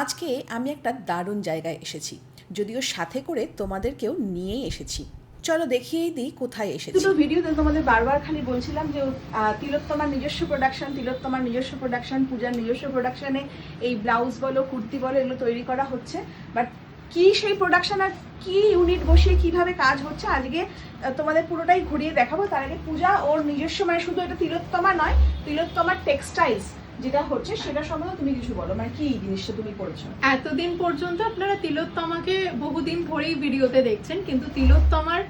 আজকে আমি একটা দারুণ জায়গায় এসেছি। যদিও সাথে করে তোমাদেরকেও নিয়েই এসেছি। চলো দেখিয়েই দিই কোথায় এসেছি। দুটো ভিডিওতে তোমাদের বারবার খালি বলছিলাম যে তিলোত্তমার নিজস্ব প্রোডাকশন তিলোত্তমার নিজস্ব প্রোডাকশন পূজার নিজস্ব প্রোডাকশনে এই ব্লাউজ বলো, কুর্তি বলো, এগুলো তৈরি করা হচ্ছে। বাট কি সেই প্রোডাকশন আর কি ইউনিট বসিয়ে কীভাবে কাজ হচ্ছে, আজকে তোমাদের পুরোটাই ঘুরিয়ে দেখাবো। তার আগে পূজা ওর নিজস্ব মানে শুধু এটা তিলোত্তমা নয়, তিলোত্তমার টেক্সটাইলস যেটা হচ্ছে সেটা সম্বন্ধে তুমি কিছু বলো মানে কি জিনিসটা তুমি করেছ? এতদিন পর্যন্ত আপনারা তিলোত্তমাকে বহুদিন ধরেই ভিডিওতে দেখছেন, কিন্তু তিলোত্তমার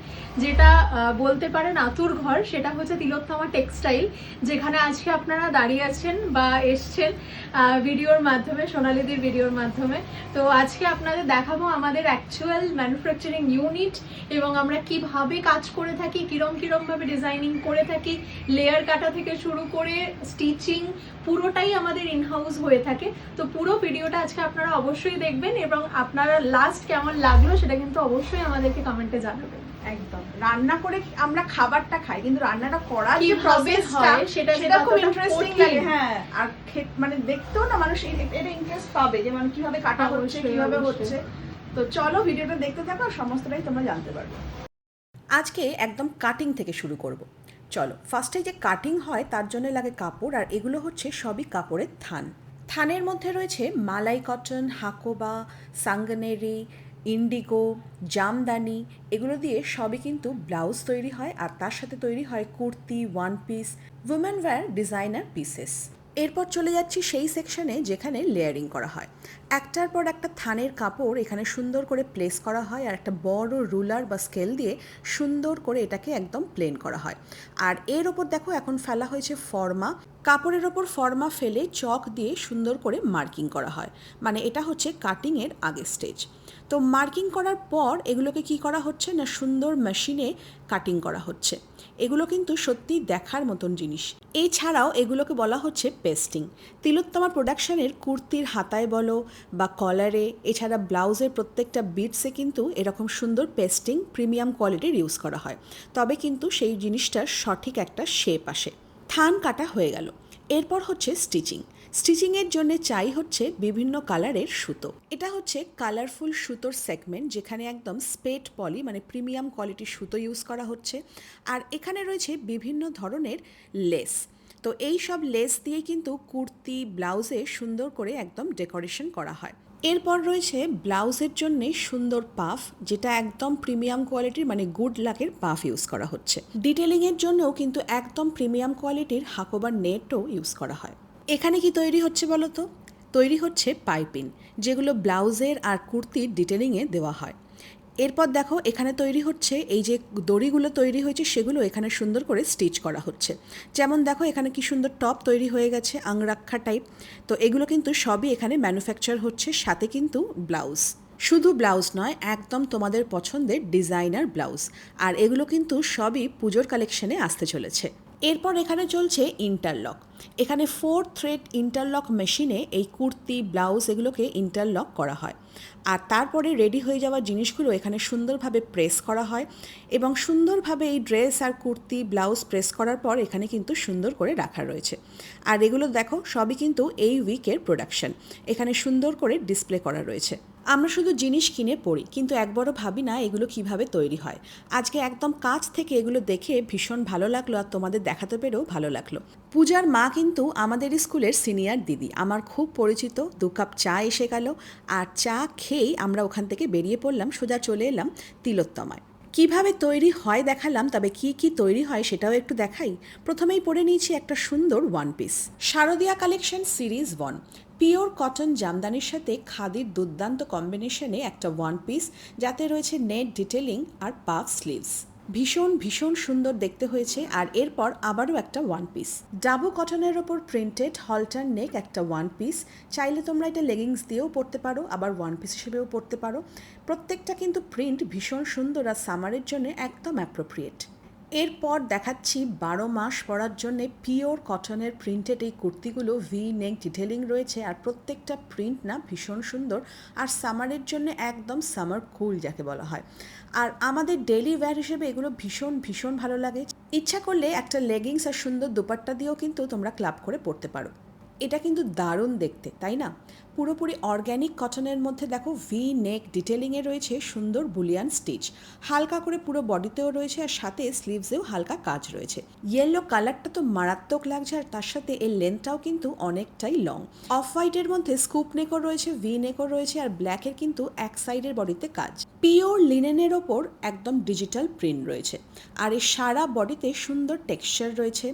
যেটা বলতে পারেন আতুর ঘর, সেটা হচ্ছে তিলোত্তমা টেক্সটাইল, যেখানে আজকে আপনারা দাঁড়িয়ে আছেন বা এসছেন ভিডিওর মাধ্যমে, সোনালিদির ভিডিওর মাধ্যমে। তো আজকে আপনাদের দেখাবো আমাদের অ্যাকচুয়াল ম্যানুফ্যাকচারিং ইউনিট এবং আমরা কীভাবে কাজ করে থাকি, কিরম কিরম ভাবে ডিজাইনিং করে থাকি লেয়ার কাটা থেকে শুরু করে স্টিচিং পুরোটাই আমাদের ইনহাউস হয়ে থাকে। তো পুরো ভিডিওটা আজকে আপনারা অবশ্যই দেখবেন এবং আপনারা লাস্ট কেমন লাগল সেটা কিন্তু অবশ্যই আমাদেরকে কমেন্টে জানাবেন। একদম। রান্না করে আমরা খাবারটা খাই কিন্তু রান্নাটা করার কি যে প্রসেসটা হয় সেটা সেটা খুব ইন্টারেস্টিং লাগে হ্যাঁ। আর মানে দেখতেও না মানুষ এটা ইন্টারেস্ট পাবে যে মানে কীভাবে কাটা হচ্ছে কীভাবে হচ্ছে। তো চলো ভিডিওটা দেখতে থাকো আর সমস্তটাই তোমরা জানতে পারবে। আজকে একদম কাটিং থেকে শুরু করব। চলো ফার্স্টে যে কাটিং হয় তার জন্য লাগে কাপড়, আর এগুলো হচ্ছে সবই কাপড়ের থান। থানের মধ্যে রয়েছে মালাই কটন হাকোবা, সাঙ্গনেরি ইন্ডিগো জামদানি, এগুলো দিয়ে সবই কিন্তু ব্লাউজ তৈরি হয়, আর তার সাথে তৈরি হয় kurti one piece women wear designer pieces এরপর চলে যাচ্ছি সেই সেকশনে যেখানে লেয়ারিং করা হয়। একটার পর একটা থানের কাপড় এখানে সুন্দর করে প্লেস করা হয় আর একটা বড় রুলার বা স্কেল দিয়ে সুন্দর করে এটাকে একদম প্লেন করা হয়। আর এর ওপর দেখো এখন ফেলা হয়েছে ফর্মা। কাপড়ের ওপর ফর্মা ফেলে চক দিয়ে সুন্দর করে মার্কিং করা হয়। মানে এটা হচ্ছে কাটিংয়ের আগের স্টেজ তো মার্কিং করার পর এগুলোকে কি করা হচ্ছে না সুন্দর মেশিনে কাটিং করা হচ্ছে। এগুলো কিন্তু সত্যি দেখার মতন জিনিস। এছাড়াও এগুলোকে বলা হচ্ছে পেস্টিং। তিলোত্তমা প্রোডাকশনের কুর্তির হাতায় বলো বা কলারে, এছাড়া ব্লাউজের প্রত্যেকটা বিটসে কিন্তু এরকম সুন্দর পেস্টিং প্রিমিয়াম কোয়ালিটির ইউজ করা হয়। তবে কিন্তু সেই জিনিসটার সঠিক একটা শেপ আসে। থান কাটা হয়ে গেল। এরপর হচ্ছে স্টিচিং। স্টিচিংয়ের জন্য চাই হচ্ছে বিভিন্ন কালারের সুতো। এটা হচ্ছে কালারফুল সুতোর সেগমেন্ট যেখানে একদম স্পেট পলি মানে প্রিমিয়াম কোয়ালিটির সুতো ইউজ করা হচ্ছে। আর এখানে রয়েছে বিভিন্ন ধরনের লেস। তো এই সব লেস দিয়ে কিন্তু কুর্তি, ব্লাউজে সুন্দর করে একদম ডেকোরেশন করা হয়। এরপর রয়েছে ব্লাউজের জন্যে সুন্দর পাফ, যেটা একদম প্রিমিয়াম কোয়ালিটির মানে গুড লাকের পাফ ইউজ করা হচ্ছে। ডিটেলিংয়ের জন্যও কিন্তু একদম প্রিমিয়াম কোয়ালিটির হাকোবার নেটও ইউজ করা হয়। এখানে কি তৈরি হচ্ছে বলো তো তৈরি হচ্ছে পাইপিং, যেগুলো ব্লাউজের আর কুর্তির ডিটেলিংয়ে দেওয়া হয়। এরপর দেখো, এখানে তৈরি হচ্ছে এই যে দড়িগুলো তৈরি হয়েছে, সেগুলো এখানে সুন্দর করে স্টিচ করা হচ্ছে। যেমন দেখো, এখানে কি সুন্দর টপ তৈরি হয়ে গেছে আংরাক্ষা টাইপ তো এগুলো কিন্তু সবই এখানে ম্যানুফ্যাকচার হচ্ছে, সাথে কিন্তু ব্লাউজ। শুধু ব্লাউজ নয়, একদম তোমাদের পছন্দের ডিজাইনার ব্লাউজ। আর এগুলো কিন্তু সবই পুজোর কালেকশনে আসতে চলেছে। এরপর এখানে চলছে ইন্টারলক এখানে ফোর থ্রেড ইন্টারলক মেশিনে এই কুর্তি ব্লাউজ এগুলোকে ইন্টারলক করা হয়। আর তারপরে রেডি হয়ে যাওয়া জিনিসগুলো এখানে সুন্দরভাবে প্রেস করা হয় এবং সুন্দরভাবে এই ড্রেস আর কুর্তি ব্লাউজ প্রেস করার পর এখানে কিন্তু সুন্দর করে রাখা রয়েছে। আর এগুলো দেখো, সবই কিন্তু এই উইকের প্রোডাকশন এখানে সুন্দর করে ডিসপ্লে করা রয়েছে। আমরা শুধু জিনিস কিনে পড়ি, কিন্তু একবারও ভাবি না এগুলো কীভাবে তৈরি হয়। আজকে একদম কাছ থেকে এগুলো দেখে ভীষণ ভালো লাগল আর তোমাদের দেখাতে পেরেও ভালো লাগল। পূজার মা কিন্তু আমাদের স্কুলের সিনিয়র দিদি। আমার খুব পরিচিত, দু কাপ চা এসে গেল আর চা খেয়েই আমরা ওখান থেকে বেরিয়ে পড়লাম, সোজা চলে এলাম তিলোত্তমায়। কীভাবে তৈরি হয় দেখালাম, তবে কি কি তৈরি হয় সেটাও একটু দেখাই। প্রথমেই পরে নিয়েছি একটা সুন্দর one piece শারদিয়া collection series one pure cotton জামদানির সাথে খাদির দুর্দান্ত কম্বিনেশনে একটা ওয়ান পিস যাতে রয়েছে নেট ডিটেলিং আর পাফ স্লিভস ভীষণ ভীষণ সুন্দর দেখতে হয়েছে, আর এরপর আবারও একটা ওয়ান পিস ডাবো কটনের ওপর প্রিন্টেড হলটার নেক একটা ওয়ান পিস চাইলে তোমরা এটা লেগিংস দিয়েও পরতে পারো, আবার ওয়ান পিস হিসেবেও পরতে পারো। প্রত্যেকটা কিন্তু প্রিন্ট ভীষণ সুন্দর আর সামারের জন্য একদম অ্যাপ্রোপ্রিয়েট এরপর দেখাচ্ছি বারো মাস পরার জন্যে পিওর কটনের প্রিন্টেড এই কুর্তিগুলো, ভি নেক ডিটেলিং রয়েছে আর প্রত্যেকটা প্রিন্ট না ভীষণ সুন্দর আর সামারের জন্য একদম সামার কুল যাকে বলা হয়। আর আমাদের ডেলি ওয়্যার হিসেবে এগুলো ভীষণ ভীষণ ভালো লাগে। ইচ্ছা করলে একটা লেগিংস আর সুন্দর দুপাট্টা দিয়েও কিন্তু তোমরা ক্লাব করে পরতে পারো। এটা কিন্তু দারুণ দেখতে, তাই না? পুরোপুরি অর্গ্যানিক কটনের মধ্যে দেখো ভি নেক ডিটেলিংয়ে রয়েছে সুন্দর বুলিয়ান স্টিচ হালকা করে পুরো বডিতেও রয়েছে আর সাথে স্লিভসেও হালকা কাজ রয়েছে। ইয়েলো কালারটা তো মারাত্মক লাগছে আর তার সাথে এর লেন্থটাও কিন্তু অনেকটাই লং অফ হোয়াইটের মধ্যে স্কুপ নেকও রয়েছে ভি নেকও রয়েছে আর ব্ল্যাকের কিন্তু এক সাইডের বডিতে কাজ। পিওর লিনেনের ওপর একদম ডিজিটাল প্রিন্ট রয়েছে। আর এর সারা বডিতে সুন্দর টেক্সচার রয়েছে।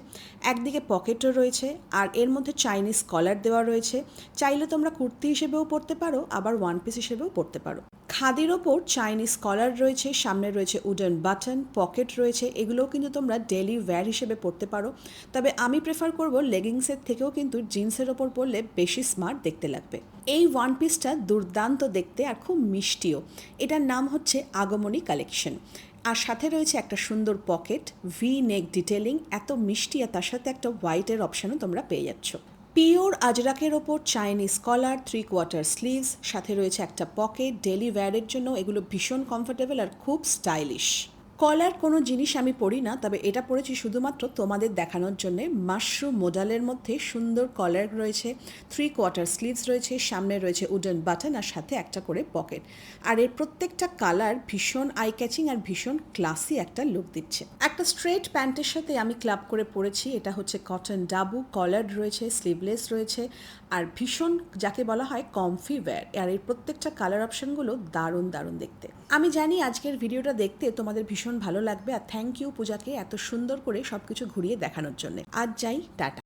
একদিকে পকেটও রয়েছে আর এর মধ্যে চাইনিজ কলার দেওয়া রয়েছে। চাইলে তোমরা কুর্তি হিসেবেও পরতে পারো, আবার ওয়ান পিস হিসেবেও পরতে পারো। খাদির ওপর চাইনিজ কলার রয়েছে, সামনে রয়েছে উডেন বাটন পকেট রয়েছে, এগুলোও কিন্তু তোমরা ডেলি ওয়্যার হিসেবে পরতে পারো। তবে আমি প্রেফার করব লেগিংসের থেকেও কিন্তু জিন্সের ওপর পরলে বেশি স্মার্ট দেখতে লাগবে। এই ওয়ান পিসটা দুর্দান্ত দেখতে আর খুব মিষ্টিও। এটার নাম হচ্ছে আগমনী কালেকশন আর সাথে রয়েছে একটা সুন্দর পকেট ভি নেক ডিটেলিং এত মিষ্টি আর তার সাথে একটা হোয়াইটের অপশানও তোমরা পেয়ে যাচ্ছ। পিওর আজরাকের ওপর Chinese collar three quarter sleeves সাথে রয়েছে একটা পকেট ডেলি ওয়্যারের জন্য এগুলো ভীষণ কমফোর্টেবল আর খুব স্টাইলিশ কলার কোনো জিনিস আমি পরি না, তবে এটা পরেছি শুধুমাত্র তোমাদের দেখানোর জন্য। মাশরুম মোডালের মধ্যে সুন্দর কলার রয়েছে থ্রি কোয়ার্টার স্লিভস রয়েছে, সামনে রয়েছে উডেন বাটন আর সাথে একটা করে পকেট আর এর প্রত্যেকটা কালার ভীষণ আই ক্যাচিং আর ভীষণ ক্লাসি একটা লুক দিচ্ছে। একটা স্ট্রেট প্যান্টের সাথে আমি ক্লাব করে পরেছি এটা হচ্ছে কটন ডাবু কলার রয়েছে স্লিভলেস রয়েছে, আর ভীষণ যাকে বলা হয় কমফি ওয়্যার আর এর প্রত্যেকটা কালার অপশনগুলো দারুণ দারুণ দেখতে। আমি জানি আজকের ভিডিওটা দেখতে তোমাদের ভীষণ ভালো লাগবে আর থ্যাংক ইউ পূজাকে এত সুন্দর করে সবকিছু ঘুরিয়ে দেখানোর জন্য। আজ যাই, টাটা।